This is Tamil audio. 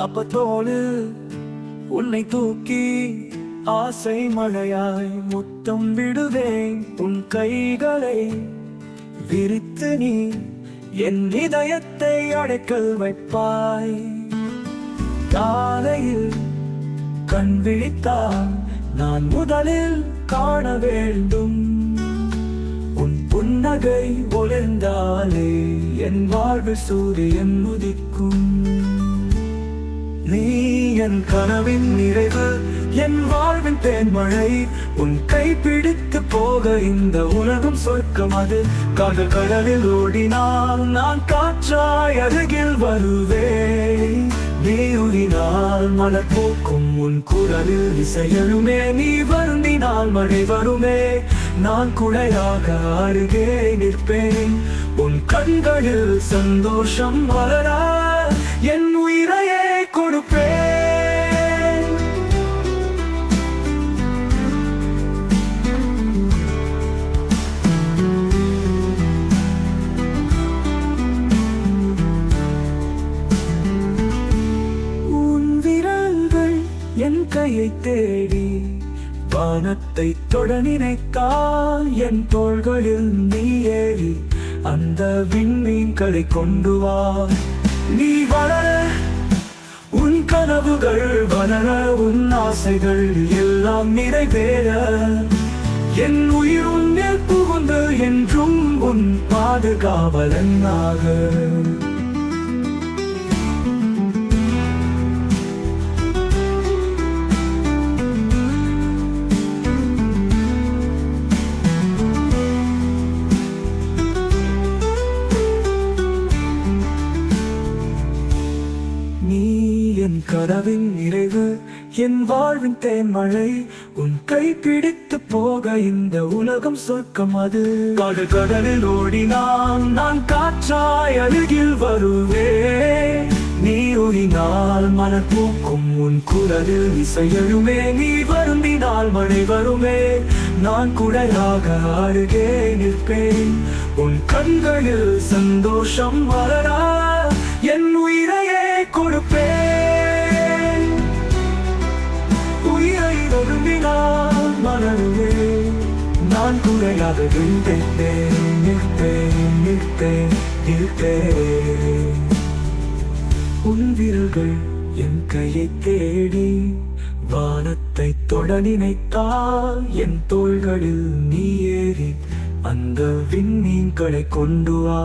அப்பத்தோடு உன்னை தூக்கி ஆசை மழையாய் முத்தம் விடுவேன். உன் கைகளை விரித்து நீ என் இதயத்தை அடைக்கல் வைப்பாய். காலையில் கண் விழித்தால் நான் முதலில் காண வேண்டும். உன் புன்னகை ஒளிர்ந்தாலே என் வாழ்வு சூரியன் உதிக்கும். நீ என் கனவின் நிறைவு என் வாழ்வின் தேன்மழை. உன் கை பிடித்து போக இந்த உலகம் சொர்க்கம் அது. காதல் கடலில் ஓடினால் நான் காற்றாய் அருகில் வருவேன் நீ உரினால் மலர் போக்கும் உன் குரலில் இசையழுமே நீ வருந்தினால் மழை வருமே. நான் குழையாக அருகே நிற்பேன். உன் கண்களில் சந்தோஷம் வளரா என் என் தேடி வானத்தை தொட நினைத்தால் என் தோள்களில் நீ ஏறி அந்த விண்மீன்களை கொண்டு வா. நீ வளர உன் கனவுகள் வளர உன் ஆசைகள் எல்லாம் நிறைவேற. என் உயிர் உன்னில் புகுந்து என்றும் உன் பாதுகாவலனாக. என் கனவின் நிறைவு என் வாழ்வின் தேன்மழை உன் கை பிடித்து போக இந்த உலகம் சொர்க்கம் அது. கடல் கடலில் ஓடினான் நான் காற்றாய் அருகில் வருவேன் நீ ஒழினால் மலர் பூக்கும் உன் குரலில் இசையழுமே நீ வருந்தினால் மழை வருமே. நான் குடலாக அருகே நிற்பேன். உன் கண்களில் சந்தோஷம் வளரா நான் குறையாக விழுந்தேன் நிற்பேன் நிற்பேன் நிற்பேன் உன் விரல்கள் என் கையை தேடி வானத்தை தொட நினைத்தால் என் தோள்களில் நீ ஏறி அந்த விண்மீன்களை கொண்டு வா.